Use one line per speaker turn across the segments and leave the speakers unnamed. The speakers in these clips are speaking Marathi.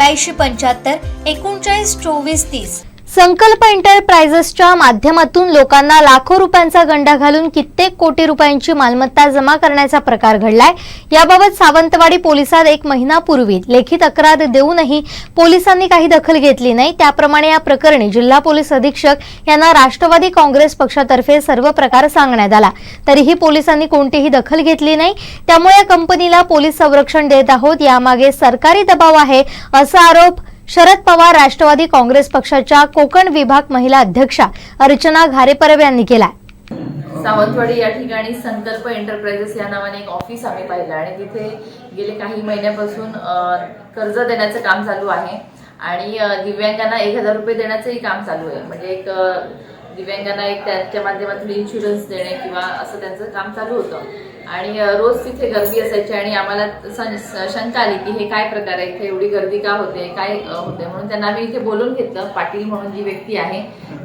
ब्याऐंशी पंच्याहत्तर एकोणचाळीस चोवीस तीस. संकल्प एंटरप्राइजेसच्या माध्यमातून लोकांना लाखो रुपयांचा गंडा घालून कित्येक कोटी रुपयांची मालमत्ता जमा करण्याचा प्रकार घडलाय. याबाबत सावंतवाडी पोलिसात एक महिनापूर्वी लेखी तक्रार देऊनही पोलिसांनी काही दखल घेतली नाही. त्याप्रमाणे या प्रकरणी जिल्हा पोलीस अधीक्षक यांना राष्ट्रवादी काँग्रेस पक्षातर्फे सर्व प्रकार सांगण्यात आला. तरीही पोलिसांनी कोणतीही दखल घेतली नाही. त्यामुळे या कंपनीला पोलीस संरक्षण देत आहोत. यामागे सरकारी दबाव आहे असा आरोप शरद पवार राष्ट्रवादी काँग्रेस पक्षाच्या कोकण विभाग महिला अध्यक्षा अर्चना घारेपरब यांनी केला
सावंतवाडी या ठिकाणी संकल्प एंटरप्राइजेस या नावाने एक ऑफिस आम्ही पाहिलं आणि तिथे गेले काही महिन्यापासून कर्ज देण्याचं काम चालू आहे. आणि दिव्यांगांना एक हजार रुपये देण्याचंही काम चालू आहे. म्हणजे एक दिव्यांगांना एक त्यांच्या माध्यमातून इन्शुरन्स देणे किंवा असं त्यांचं काम चालू होतं. आणि रोज तिथे गर्दी असायची आणि आम्हाला सं- शंका आली की हे काय प्रकार आहे? इथे एवढी गर्दी का होते? काय होते? म्हणून त्यांना आम्ही इथे बोलून घेतलं. पाटील म्हणून जी व्यक्ती आहे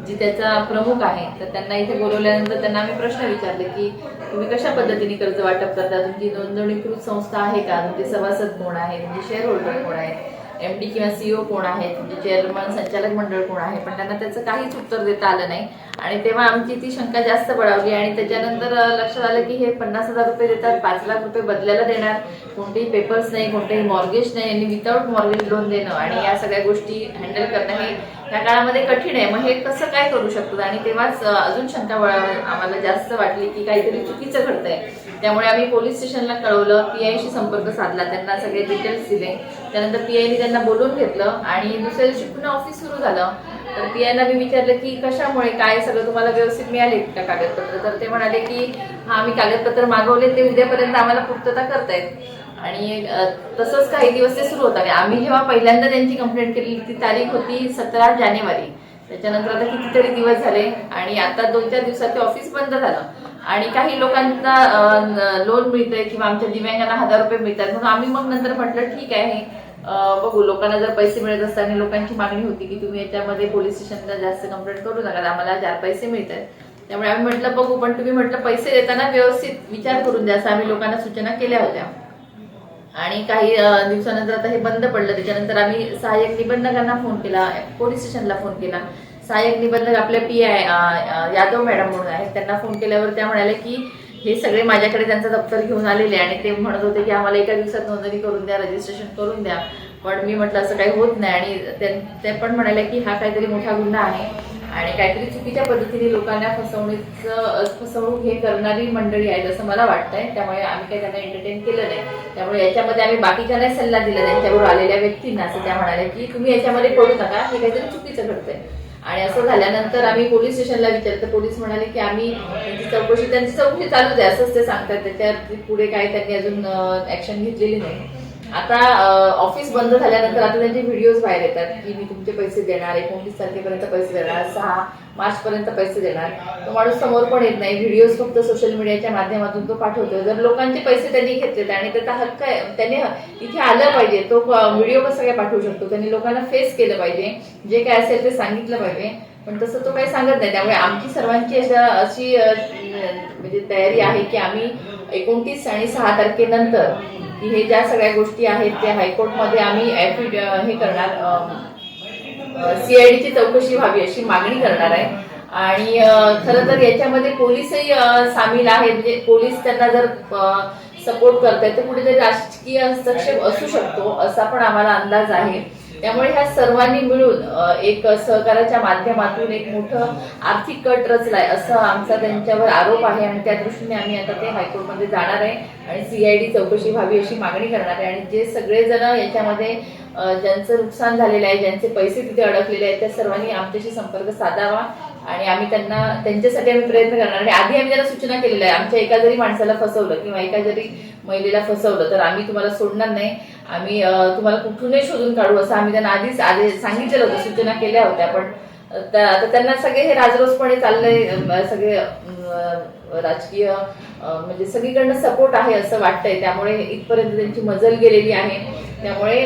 जी त्याचा प्रमुख आहे तर त्यांना इथे बोलवल्यानंतर त्यांना आम्ही प्रश्न विचारले की तुम्ही कशा पद्धतीने कर्ज वाटप करता? तुमची नोंदणीकृत संस्था आहे का? तुमचे सभासद कोण आहे तुमचे शेअर होल्डर कोण आहे एम डी किंवा सीओ कोण आहे म्हणजे चेअरमन संचालक मंडळ कोण आहे? पण त्यांना त्याचं काहीच उत्तर देता आलं नाही. आणि तेव्हा आमची ती शंका जास्त बळावली आणि त्याच्यानंतर लक्षात आलं की हे पन्नास हजार रुपये देतात पाच लाख रुपये बदल्याला देणार. कोणतेही पेपर्स नाही कोणतेही मॉर्गेज नाही. आणि विदाऊट मॉर्गेज लोन देणं. आणि या सगळ्या गोष्टी हँडल करणं हे त्या काळामध्ये कठीण आहे. मग हे कसं काय करू शकतो? आणि तेव्हाच अजून शंका आम्हाला जास्त वाटली की काहीतरी चुकीचं घडतंय. त्यामुळे आम्ही पोलीस स्टेशनला कळवलं. पी आयशी संपर्क साधला. त्यांना सगळे डिटेल्स दिले. त्यानंतर पी आयने त्यांना बोलून घेतलं. आणि दुसऱ्या दिवशी पुन्हा ऑफिस सुरू झालं. तर पी आयना मी विचारलं की कशामुळे? काय सगळं तुम्हाला व्यवस्थित मिळाले का कागदपत्र? तर ते म्हणाले की हा आम्ही कागदपत्र मागवले. ते उद्यापर्यंत आम्हाला पूर्तता करतायत आणि तसंच काही दिवस ते सुरू होत आणि आम्ही जेव्हा पहिल्यांदा त्यांची कंप्लेंट केली ती तारीख होती सतरा जानेवारी. त्याच्यानंतर आता कितीतरी दिवस झाले आणि आता दोन चार दिवसात ते ऑफिस बंद झालं. आणि काही लोकांना लोन मिळतंय किंवा आमच्या दिव्यांगांना हजार रुपये मिळतात. म्हणून आम्ही मग नंतर म्हटलं ठीक आहे. बघू लोकांना जर पैसे मिळत असताना लोकांची मागणी होती की तुम्ही याच्यामध्ये पोलीस स्टेशनला जास्त कंप्लेंट करू नका आम्हाला चार पैसे मिळतात. त्यामुळे आम्ही म्हटलं बघू पण तुम्ही म्हटलं पैसे देताना व्यवस्थित विचार करून द्या. असं आम्ही लोकांना सूचना केल्या होत्या. आणि काही दिवसानंतर आता हे बंद पडलं. त्याच्यानंतर आम्ही सहाय्यक निबंधकांना फोन केला पोलीस स्टेशनला फोन केला. सहाय्यक निबंधक आपल्या पी आय यादव मॅडम म्हणून आहेत. त्यांना फोन केल्यावर त्या म्हणाल्या की हे सगळे माझ्याकडे त्यांचं दप्तर घेऊन आलेले आणि ते म्हणत होते की आम्हाला एका दिवसात नोंदणी करून द्या रजिस्ट्रेशन करून द्या. पण मी म्हटलं असं काही होत नाही. आणि ते- ते पण म्हणाले की हा काहीतरी मोठा गुन्हा आहे. आणि काहीतरी चुकीच्या पद्धतीने लोकांना फसवणीचं फसवणूक हे करणारी मंडळी आहेत असं मला वाटतंय. त्यामुळे आम्ही काही त्यांना एंटरटेन केलं नाही. त्यामुळे याच्यामध्ये आम्ही बाकीच्यांनाही सल्ला दिला त्यांच्यावर आलेल्या व्यक्तींना असं त्या म्हणाल्या की तुम्ही याच्यामध्ये पडू नका. हे काहीतरी चुकीचं घडतंय. आणि असं झाल्यानंतर आम्ही पोलीस स्टेशनला विचारलं. तर पोलीस म्हणाले की आम्ही त्यांची चौकशी त्यांची चौकशी चालूच आहे. असंच ते सांगतात. त्याच्यात पुढे काय त्यांनी अजून ऍक्शन घेतलेली नाही. आता ऑफिस बंद झाल्यानंतर आता त्यांचे व्हिडिओज बाहेर येतात की मी तुमचे पैसे देणार एकोणतीस तारखेपर्यंत पैसे देणार सहा मार्च पर्यंत पैसे देणार तो माणूस समोर पण येत नाही. व्हिडिओज फक्त सोशल मीडियाच्या माध्यमातून तो पाठवतो जर लोकांचे पैसे त्यांनी घेतलेत आणि त्याचा हक्क आहे त्याने इथे आलं पाहिजे तो व्हिडिओ कसा काय पाठवू शकतो. त्यांनी लोकांना फेस केलं पाहिजे. जे काय असेल ते सांगितलं पाहिजे. पण तसं तो काही सांगत नाही. त्यामुळे आमची सर्वांची अशा अशी म्हणजे तयारी आहे की आम्ही एकोणतीस आणि सहा तारखेनंतर की हे ज्या सगळ्या गोष्टी आहेत त्या हायकोर्टमध्ये आम्ही ॲफिड हे करणार सीआयडीची चौकशी व्हावी अशी मागणी करणार आहे. आणि खरं तर याच्यामध्ये पोलीसही सामील आहेत. म्हणजे पोलीस त्यांना जर सपोर्ट करतायत तर कुठेतरी राजकीय हस्तक्षेप असू शकतो असा पण आम्हाला अंदाज आहे. त्यामुळे ह्या सर्वांनी मिळून एक सहकाराच्या माध्यमातून एक मोठं आर्थिक कट रचलाय असं आमचा त्यांच्यावर आरोप आहे आणि त्या दृष्टीने आम्ही आता ते हायकोर्टमध्ये जाणार आहे आणि सीआयडी चौकशी व्हावी अशी मागणी करणार आहे. आणि जे सगळेजण याच्यामध्ये ज्यांचं नुकसान झालेलं आहे ज्यांचे पैसे तिथे अडकलेले आहेत त्या सर्वांनी आमच्याशी संपर्क साधावा. आणि आम्ही त्यांना त्यांच्यासाठी आम्ही प्रयत्न करणार. आणि आधी आम्ही त्यांना सूचना केलेल्या आहे. आमच्या एका जरी माणसाला फसवलं किंवा एका जरी महिलेला फसवलं तर आम्ही तुम्हाला सोडणार नाही. आम्ही तुम्हाला कुठूनही शोधून काढू असं आम्ही त्यांना आधीच आधी सांगितलेलं होतं सूचना केल्या होत्या. पण आता त्यांना सगळे हे राजरोसपणे चाललंय. सगळे राजकीय म्हणजे सगळीकडनं सपोर्ट आहे असं वाटतंय. त्यामुळे इथपर्यंत त्यांची मजल गेलेली आहे. त्यामुळे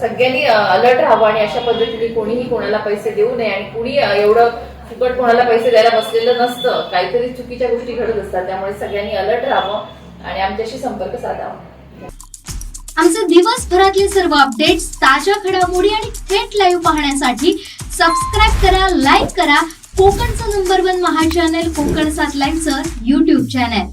सगळ्यांनी अलर्ट राहावं आणि अशा पद्धतीने कोणीही कोणाला पैसे देऊ नये आणि कुणी एवढं फुकट कोणाला पैसे द्यायला बसलेलं नसतं. काहीतरी चुकीच्या गोष्टी घडत असतात. त्यामुळे सगळ्यांनी अलर्ट राहावं आणि आमच्याशी संपर्क साधावा.
आमचे दिवसभरातले सर्व अपडेट्स ताज्या घडामोडी आणि थेट लाईव्ह पाहण्यासाठी सबस्क्राईब करा लाईक करा. कोकणचं number one Maha channel Konkan सात लाईनचं युट्यूब चॅनल